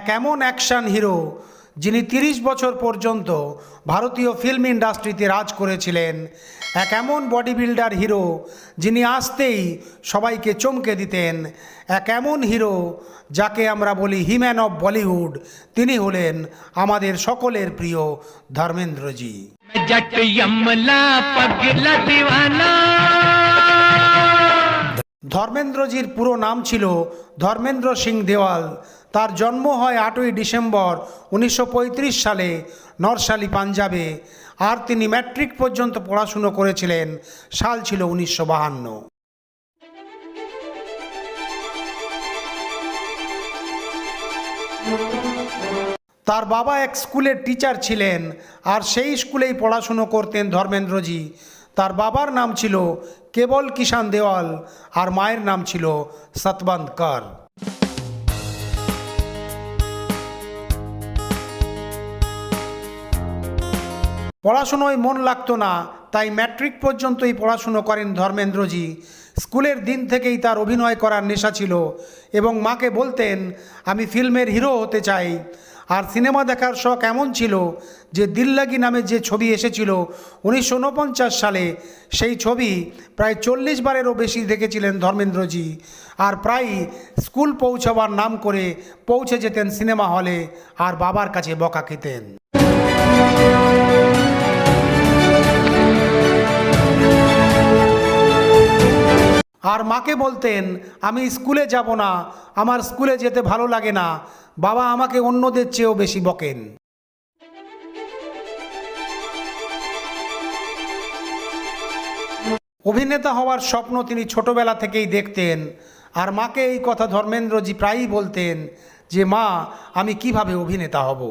এক এমন action hero যিনি তিরিশ বছর পর্যন্ত ভারতীয় ফিল্ম ইন্ডাস্ট্রিতে রাজ করেছিলেন। এক এমন বডি বিল্ডার হিরো যিনি আসতেই সবাইকে চমকে দিতেন। এক এমন হিরো যাকে আমরা বলি হিম্যান অফ বলিউড। তিনি হলেন আমাদের সকলের প্রিয় ধর্মেন্দ্রজি। ধর্মেন্দ্রজির পুরো নাম ছিল ধর্মেন্দ্র সিং দেওয়াল। তার জন্ম হয় আটই ডিসেম্বর উনিশশো পঁয়ত্রিশ সালে নরসালি, পাঞ্জাবে। আর তিনি ম্যাট্রিক পর্যন্ত পড়াশুনো করেছিলেন, সাল ছিল উনিশশো বাহান্ন। তার বাবা এক স্কুলের টিচার ছিলেন, আর সেই স্কুলেই পড়াশুনো করতেন ধর্মেন্দ্রজি। তার বাবার নাম ছিল কেবল কিষান দেওয়াল আর মায়ের নাম ছিল সতবন্ত কর। পড়াশুনোয় মন লাগতো না, তাই ম্যাট্রিক পর্যন্তই পড়াশুনো করেন ধর্মেন্দ্রজি। স্কুলের দিন থেকেই তার অভিনয় করার নেশা ছিল এবং মাকে বলতেন, আমি ফিল্মের হিরো হতে চাই। আর সিনেমা দেখার শখ এমন ছিল যে দিল্লাগি নামে যে ছবি এসেছিল উনিশশো উনপঞ্চাশ সালে, সেই ছবি প্রায় চল্লিশ বারেরও বেশি দেখেছিলেন ধর্মেন্দ্রজি। আর প্রায়ই স্কুল পৌঁছাবার নাম করে পৌঁছে যেতেন সিনেমা হলে আর বাবার কাছে বকা খেতেন। আর মাকে বলতেন, আমি স্কুলে যাব না, আমার স্কুলে যেতে ভালো লাগে না, বাবা আমাকে অন্যদের চেয়েও বেশি বকেন। অভিনেতা হওয়ার স্বপ্ন তিনি ছোটবেলা থেকেই দেখতেন, আর মাকে এই কথা ধর্মেন্দ্রজি প্রায়ই বলতেন যে, মা, আমি কীভাবে অভিনেতা হব?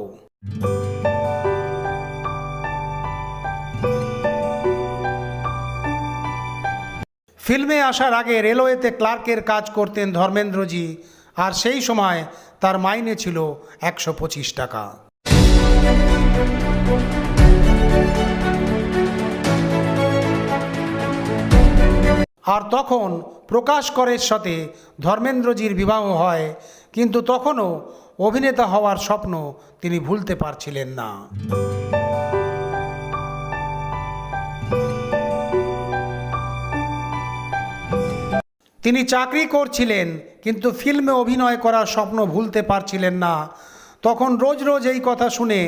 ফিল্মে আসার আগে রেলওয়েতে ক্লার্কের কাজ করতেন ধর্মেন্দ্রজি, আর সেই সময় তার মাইনে ছিল একশো পঁচিশ টাকা। আর তখন প্রকাশ করের সাথে ধর্মেন্দ্রজির বিবাহ হয়, কিন্তু তখনও অভিনেতা হওয়ার স্বপ্ন তিনি ভুলতে পারছিলেন না। তিনি চাকরি করছিলেন, কিন্তু ফিল্মে অভিনয় করার স্বপ্ন ভুলতে পারছিলেন না। তখন রোজ রোজ এই কথা শুনে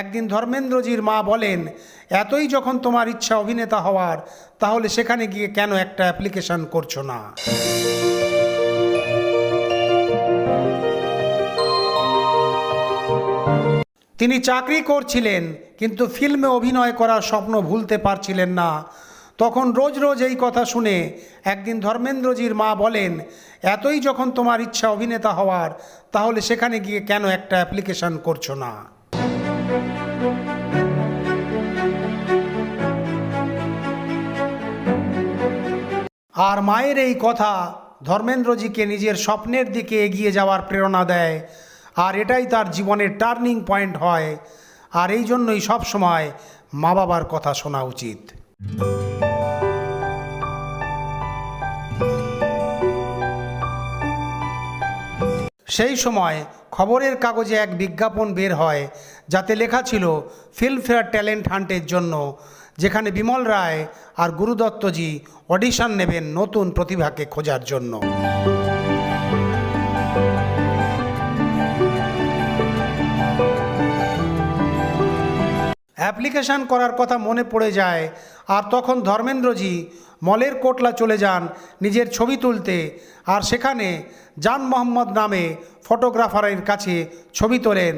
একদিন ধর্মেন্দ্রজির মা বলেন, এতই যখন তোমার ইচ্ছা অভিনেতা হওয়ার, তাহলে সেখানে গিয়ে কেন একটা অ্যাপ্লিকেশন করছ না? তিনি চাকরি করছিলেন, কিন্তু ফিল্মে অভিনয় করার স্বপ্ন ভুলতে পারছিলেন না। তখন রোজ রোজ এই কথা শুনে একদিন ধর্মেন্দ্রজির মা বলেন, এতই যখন তোমার ইচ্ছা অভিনেতা হওয়ার, তাহলে সেখানে গিয়ে কেন একটা অ্যাপ্লিকেশন করছ না? আর মায়ের এই কথা ধর্মেন্দ্রজিকে নিজের স্বপ্নের দিকে এগিয়ে যাওয়ার প্রেরণা দেয়, আর এটাই তার জীবনের টার্নিং পয়েন্ট হয়, আর এই জন্যই সবসময় মা বাবার কথা শোনা উচিত। সেই সময় খবরের কাগজে এক বিজ্ঞাপন বের হয়, যাতে লেখা ছিল ফিল্মফেয়ার ট্যালেন্ট হান্টের জন্য, যেখানে বিমল রায় আর গুরুদত্তজি অডিশন নেবেন নতুন প্রতিভাকে খোঁজার জন্য। অ্যাপ্লিকেশন করার কথা মনে পড়ে যায়। আর তখন ধর্মেন্দ্রজি মলের কোটলা চলে যান নিজের ছবি তুলতে। আর সেখানে জান মোহাম্মদ নামে ফটোগ্রাফারের কাছে ছবি তোলেন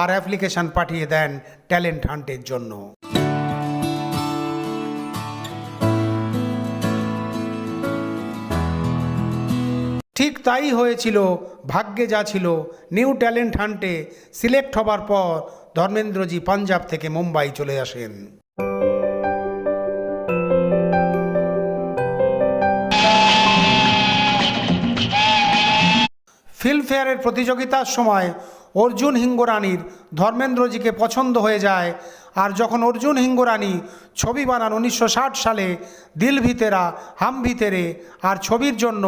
আর অ্যাপ্লিকেশন পাঠিয়ে দেন ট্যালেন্ট হান্টের জন্য। ঠিক তাই হয়েছিল, ভাগ্যে যা ছিল। নিউ ট্যালেন্ট হান্টে সিলেক্ট হবার পর ধর্মেন্দ্রজি পাঞ্জাব থেকে মুম্বাই চলে আসেন। ফিল্মফেয়ারের প্রতিযোগিতার সময় অর্জুন হিঙ্গরানির ধর্মেন্দ্রজিকে পছন্দ হয়ে যায় আর যখন অর্জুন হিঙ্গুরানি ছবি বানান উনিশশো ষাট সালে, দিল ভিতেরা হাম ভিতেরে আর ছবির জন্য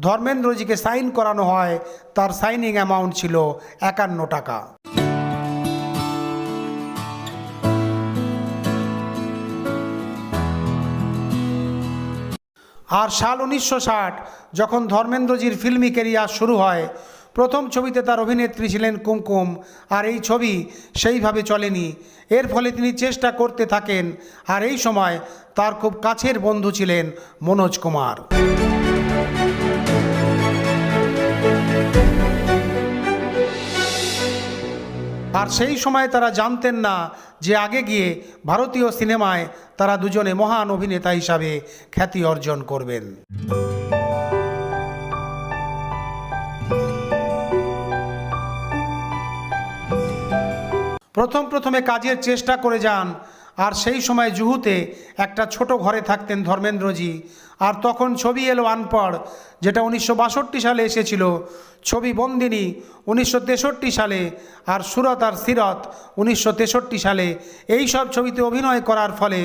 ধর্মেন্দ্রজিকে সাইন করানো হয়, তার সাইনিং অ্যামাউন্ট ছিল একান্ন টাকা। আর সাল উনিশশো ষাট, যখন ধর্মেন্দ্রজির ফিল্মি কেরিয়ার শুরু হয়, প্রথম ছবিতে তার অভিনেত্রী ছিলেন কুমকুম, আর এই ছবি সেইভাবে চলেনি। এর ফলে তিনি চেষ্টা করতে থাকেন, আর এই সময় তার খুব কাছের বন্ধু ছিলেন মনোজ কুমার। আর সেই সময় তারা জানতেন না যে আগে গিয়ে ভারতীয় সিনেমায় তারা দুজনে মহান অভিনেতা হিসাবে খ্যাতি অর্জন করবেন। প্রথম প্রথমে কাজের চেষ্টা করে যান আর সেই সময় জুহুতে একটা ছোট ঘরে থাকতেন ধর্মেন্দ্রজি। আর তখন ছবি এলো আনপড়, যেটা উনিশশো বাষট্টি সালে এসেছিল। ছবি বন্দিনী উনিশশো তেষট্টি সালে আর সুরত আর সিরত উনিশশো তেষট্টি সালে। এই সব ছবিতে অভিনয় করার ফলে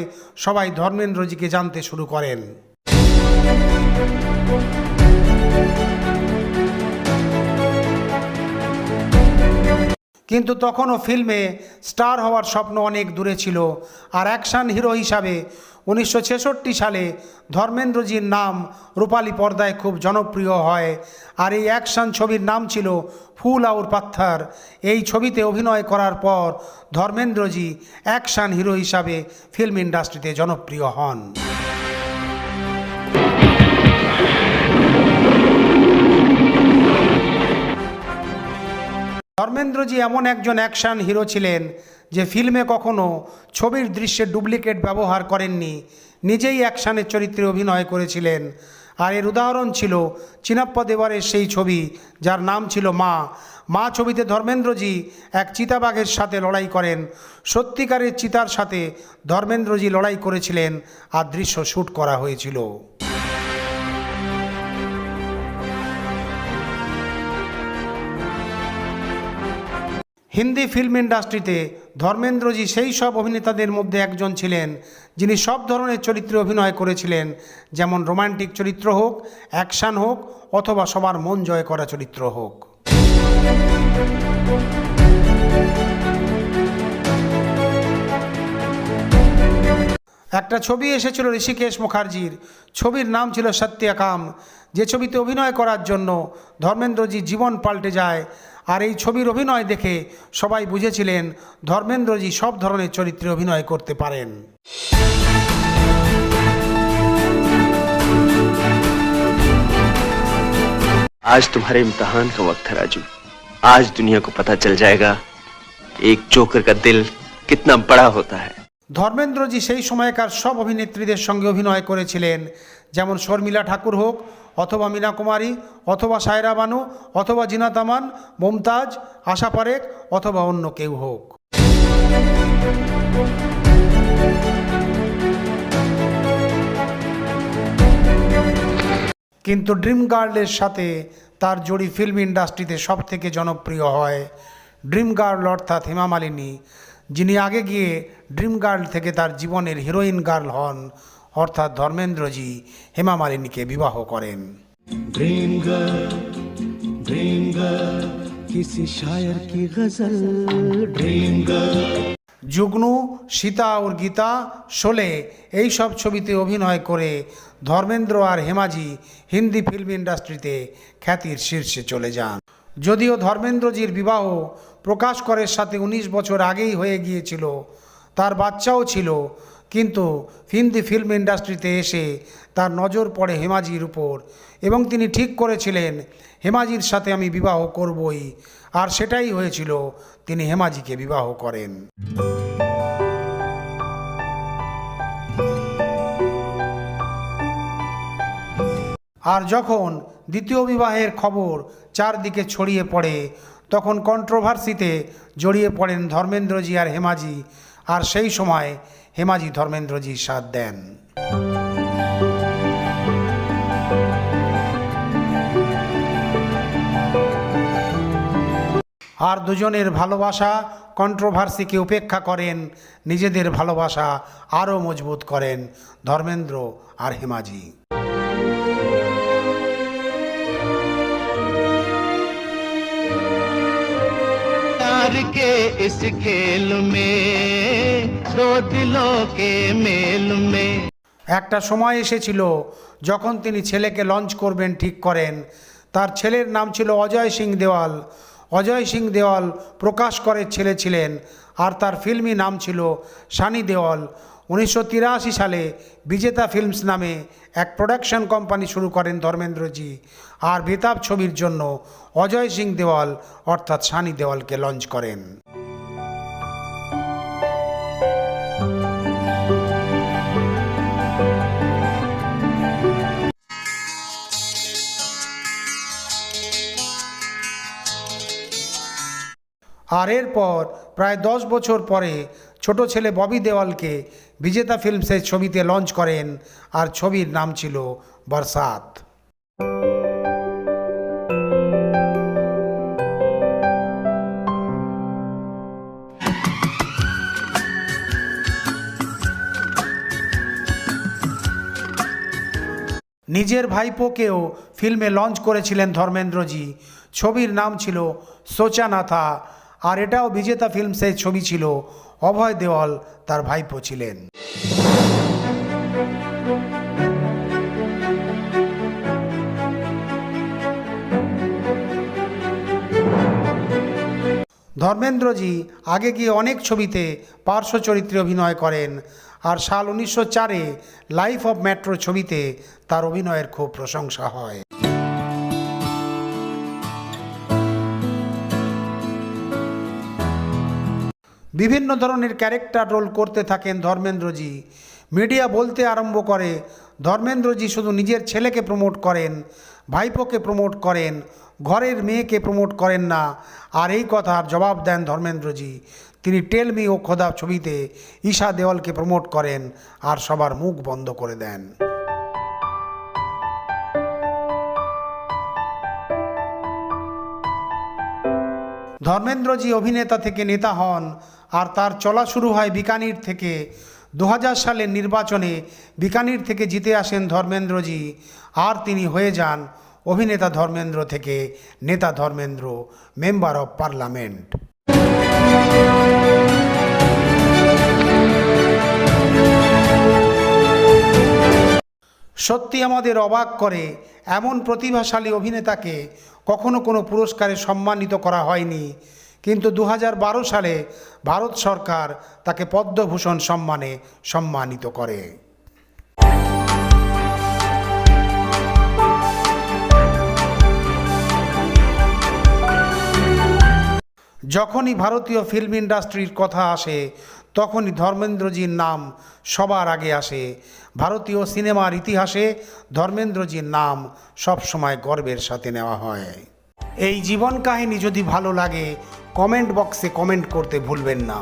সবাই ধর্মেন্দ্রজিকে জানতে শুরু করেন। কিন্তু তখনও ফিল্মে স্টার হওয়ার স্বপ্ন অনেক দূরে ছিল। আর অ্যাকশন হিরো হিসাবে উনিশশো ছেষট্টি সালে ধর্মেন্দ্রজির নাম রূপালী পর্দায় খুব জনপ্রিয় হয়। আর এই অ্যাকশন ছবির নাম ছিল ফুল আউর পাত্থার। এই ছবিতে অভিনয় করার পর ধর্মেন্দ্রজি অ্যাকশন হিরো হিসাবে ফিল্ম ইন্ডাস্ট্রিতে জনপ্রিয় হন। ধর্মেন্দ্রজি এমন একজন অ্যাকশন হিরো ছিলেন যে ফিল্মে কখনো ছবির দৃশ্যে ডুপ্লিকেট ব্যবহার করেননি, নিজেই অ্যাকশানের চরিত্রে অভিনয় করেছিলেন। আর এর উদাহরণ ছিল চিনাপ্পা দেওয়ারের সেই ছবি, যার নাম ছিল মা। মা ছবিতে ধর্মেন্দ্রজি এক চিতাবাঘের সাথে লড়াই করেন। সত্যিকারের চিতার সাথে ধর্মেন্দ্রজি লড়াই করেছিলেন আর দৃশ্য শ্যুট করা হয়েছিল। হিন্দি ফিল্ম ইন্ডাস্ট্রিতে ধর্মেন্দ্রজি সেই সব অভিনেতাদের মধ্যে একজন ছিলেন, যিনি সব ধরনের চরিত্রে অভিনয় করেছিলেন, যেমন রোমান্টিক চরিত্র হোক অ্যাকশান হোক, অথবা সবার মন জয় করা চরিত্র হোক। একটা ছবি এসেছিল ঋষিকেশ মুখার্জির, ছবির নাম ছিল সত্যকাম যে ছবিতে অভিনয় করার জন্য ধর্মেন্দ্রজি জীবন পাল্টে যায় আর এই ছবির অভিনয় দেখে সবাই বুঝেছিলেন ধর্মেন্দ্রজি সব ধরনের চরিত্রে অভিনয় করতে পারেন आज तुम्हारे इम्तहान का वक्त है राजू आज दुनिया को पता चल जाएगा एक जोकर का दिल कितना बड़ा होता है ধর্মেন্দ্রজি সেই সময়কার সব অভিনেত্রীদের সঙ্গে অভিনয় করেছিলেন যেমন শর্মিলা ঠাকুর হোক অথবা মীনা কুমারী অথবা সায়রা বানু, অথবা জিনা তামান মমতাজ, আশা পারেক অথবা অন্য কেউ হোক। কিন্তু ড্রিম গার্লের সাথে তার জড়ি ফিল্ম ইন্ডাস্ট্রিতে সব থেকে জনপ্রিয় হয় ড্রিম গার্ল অর্থাৎ হেমা মালিনী, যিনি আগে গিয়ে ড্রিম গার্ল থেকে তার জীবনের হিরোইন গার্ল হন। অর্থাৎ ধর্মেন্দ্রজি হেমা মালিনীকে বিবাহ করেন। যুগ্ন সীতা ও গীতা শোলে এই সব ছবিতে অভিনয় করে ধর্মেন্দ্র আর হেমাজি হিন্দি ফিল্ম ইন্ডাস্ট্রিতে খ্যাতির শীর্ষে চলে যান। যদিও ধর্মেন্দ্রজির বিবাহ প্রকাশ করের সাথে ১৯ বছর আগেই হয়ে গিয়েছিল তার বাচ্চাও ছিল কিন্তু হিন্দি ফিল্ম ইন্ডাস্ট্রিতে এসে তার নজর পড়ে হেমাজির উপর। এবং তিনি ঠিক করেছিলেন, হেমাজির সাথে আমি বিবাহ করবই। আর সেটাই হয়েছিল, তিনি হেমাজিকে বিবাহ করেন। আর যখন দ্বিতীয় বিবাহের খবর চারদিকে ছড়িয়ে পড়ে, তখন কন্ট্রোভার্সিতে জড়িয়ে পড়েন ধর্মেন্দ্রজি আর হেমাজি। আর সেই সময় হেমাজি ধর্মেন্দ্রজি সাথ দেন। আর দুজনের ভালোবাসা কন্ট্রোভার্সিকে উপেক্ষা করেন, নিজেদের ভালোবাসা আরও মজবুত করেন ধর্মেন্দ্র আর হেমাজি। प्यार के इस खेल में दो दिलों के मेल में একটা সময় এসেছিল যখন তিনি ছেলেকে লঞ্চ করবেন ঠিক করেন তার ছেলের নাম ছিল অজয় সিং দেওয়াল অজয় সিং দেওয়াল প্রকাশ করের ছেলে ছিলেন আর তার ফিল্মি নাম ছিল সানি দেওয়াল উনিশশো তিরাশি সালে বিজেতা ফিল্মস নামে এক প্রোডাকশন কোম্পানি শুরু করেন ধর্মেন্দ্রজি আর বেতাব ছবির জন্য অজয় সিং দেওয়াল অর্থাৎ সানি দেওয়ালকে লঞ্চ করেন। আর এরপর প্রায় দশ বছর পরে ছোট ছেলে ববি দেওয়ালকে বিজেতা ফিল্মসের ছবিতে লঞ্চ করেন, আর ছবির নাম ছিল বরসাত। নিজের ভাইপোকেও ফিল্মে লঞ্চ করেছিলেন ধর্মেন্দ্রজি। ছবির নাম ছিল সোচানাথা আর এটাও বিজেতা ফিল্মসের ছবি ছিল। অভয় দেওয়াল তার ভাইপো ছিলেন। ধর্মেন্দ্রজি আগে গিয়ে অনেক ছবিতে পার্শ্ব চরিত্রে অভিনয় করেন আর সাল উনিশশো চারে লাইফ অফ মেট্রো ছবিতে তার অভিনয়ের খুব প্রশংসা হয়। বিভিন্ন ধরনের ক্যারেক্টার রোল করতে থাকেন ধর্মেন্দ্রজি। মিডিয়া বলতে আরম্ভ করে, ধর্মেন্দ্রজি শুধু নিজের ছেলেকে প্রমোট করেন, ভাইপোকে প্রমোট করেন, ঘরের মেয়েকে প্রমোট করেন না। আর এই কথার জবাব দেন ধর্মেন্দ্রজি। তিনি টেলমি ও খোদা ছবিতে ঈশা দেওয়ালকে প্রমোট করেন আর সবার মুখ বন্ধ করে দেন। ধর্মেন্দ্রজি অভিনেতা থেকে নেতা হন আর তার চলা শুরু হয় বিকানির থেকে। দু হাজার সালের নির্বাচনে বিকানির থেকে জিতে আসেন ধর্মেন্দ্রজি। আর তিনি হয়ে যান অভিনেতা ধর্মেন্দ্র থেকে নেতা ধর্মেন্দ্র, মেম্বার অফ পার্লামেন্ট। সত্যি আমাদের অবাক করে এমন প্রতিভাশালী অভিনেতাকে কখনো কোনো পুরস্কারে সম্মানিত করা হয়নি। কিন্তু দু হাজার বারো সালে ভারত সরকার তাকে পদ্মভূষণ সম্মানে সম্মানিত করে। যখনই ভারতীয় ফিল্ম ইন্ডাস্ট্রির কথা আসে, তখনই ধর্মেন্দ্রজির নাম সবার আগে আসে। ভারতীয় সিনেমার ইতিহাসে ধর্মেন্দ্রজির নাম সবসময় গর্বের সাথে নেওয়া হয়। এই জীবন কাহিনী যদি ভালো লাগে কমেন্ট বক্সে কমেন্ট করতে ভুলবেন না।